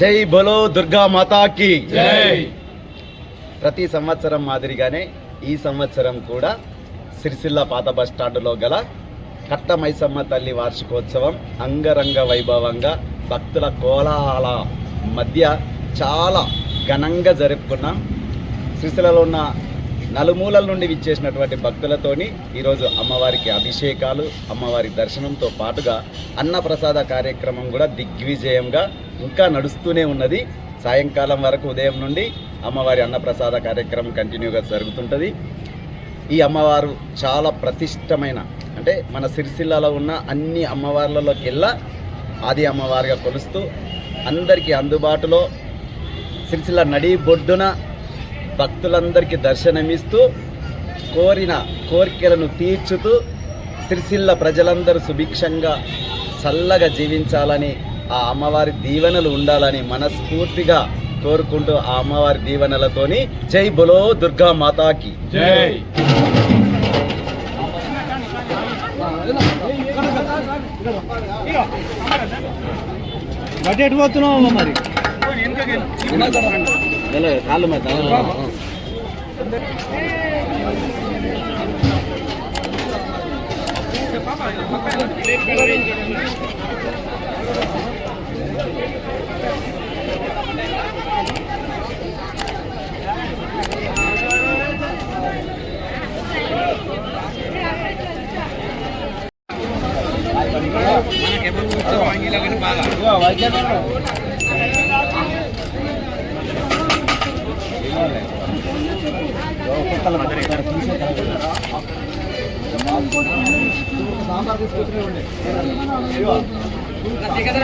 జై బలో దుర్గా మాతాకి. జై. ప్రతి సంవత్సరం మాదిరిగానే ఈ సంవత్సరం కూడా సిరిసిల్ల పాత బస్ స్టాండ్లో గల కట్ట మైసమ్మ తల్లి వార్షికోత్సవం అంగరంగ వైభవంగా భక్తుల కోలాహల మధ్య చాలా ఘనంగా జరుపుకున్నాం. సిరిసిల్లలో ఉన్న నలుమూలల నుండి విచ్చేసినటువంటి భక్తులతోని ఈరోజు అమ్మవారికి అభిషేకాలు అమ్మవారి దర్శనంతో పాటుగా అన్నప్రసాద కార్యక్రమం కూడా దిగ్విజయంగా ఇంకా నడుస్తూనే ఉన్నది. సాయంకాలం వరకు ఉదయం నుండి అమ్మవారి అన్నప్రసాద కార్యక్రమం కంటిన్యూగా జరుగుతుంటుంది. ఈ అమ్మవారు చాలా ప్రతిష్టమైన అంటే మన సిరిసిల్లలో ఉన్న అన్ని అమ్మవార్లలోకెల్లా ఆది అమ్మవారిగా కొలుస్తూ అందరికీ అందుబాటులో సిరిసిల్ల నడి బొడ్డున భక్తులందరికీ దర్శనమిస్తూ కోరిన కోరికలను తీర్చుతూ సిరిసిల్ల ప్రజలందరూ సుభిక్షంగా చల్లగా జీవించాలని ఆ అమ్మవారి దీవెనలు ఉండాలని మనస్ఫూర్తిగా కోరుకుంటూ ఆ అమ్మవారి దీవెనలతోని జై బులో దుర్గా మాతాకి. జై. ఎటు పోతున్నావు మరి? தலை காலு மாதிரி தலை பாக்கலாம் வைக்கணும் సాంబార్ తీసుకొచ్చినవ్వండి ఇక్కడ